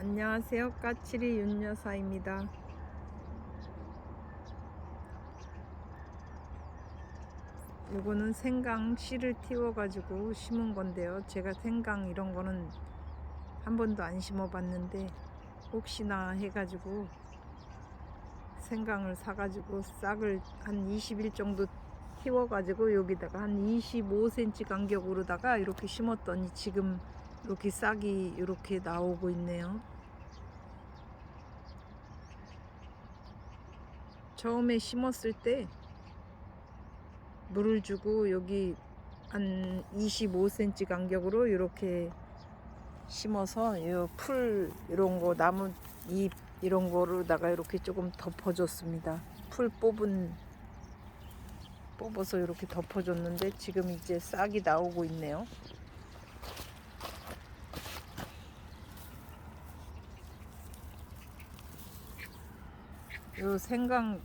안녕하세요. 까칠이 윤여사입니다. 요거는 생강 씨를 틔워가지고 심은 건데요. 제가 생강 이런 거는 한 번도 안 심어봤는데 혹시나 해가지고 생강을 사가지고 싹을 한 20일 정도 틔워가지고 여기다가 한 25cm 간격으로다가 이렇게 심었더니 지금 이렇게 싹이 이렇게 나오고 있네요. 처음에 심었을 때 물을 주고 여기 한 25cm 간격으로 이렇게 심어서 이풀 이런 거 나무 잎 이런 거로다가 이렇게 조금 덮어줬습니다. 풀 뽑은 뽑아서 이렇게 덮어줬는데 지금 이제 싹이 나오고 있네요. 요 생강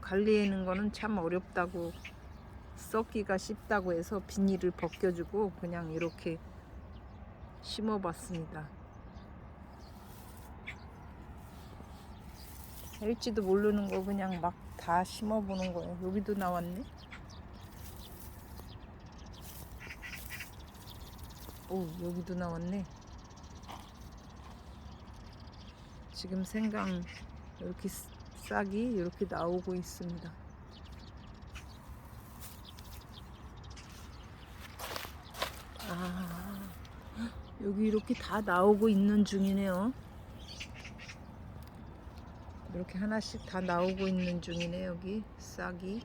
관리하는 거는 참 어렵다고 썩기가 쉽다고 해서 비닐을 벗겨주고 그냥 이렇게 심어봤습니다. 될지도 모르는 거 그냥 막 다 심어보는 거예요. 여기도 나왔네. 오, 여기도 나왔네. 지금 생강 이렇게 싹이 이렇게 나오고 있습니다. 아, 여기 이렇게 다 나오고 있는 중이네요. 이렇게 하나씩 다 나오고 있는 중이네, 여기 싹이.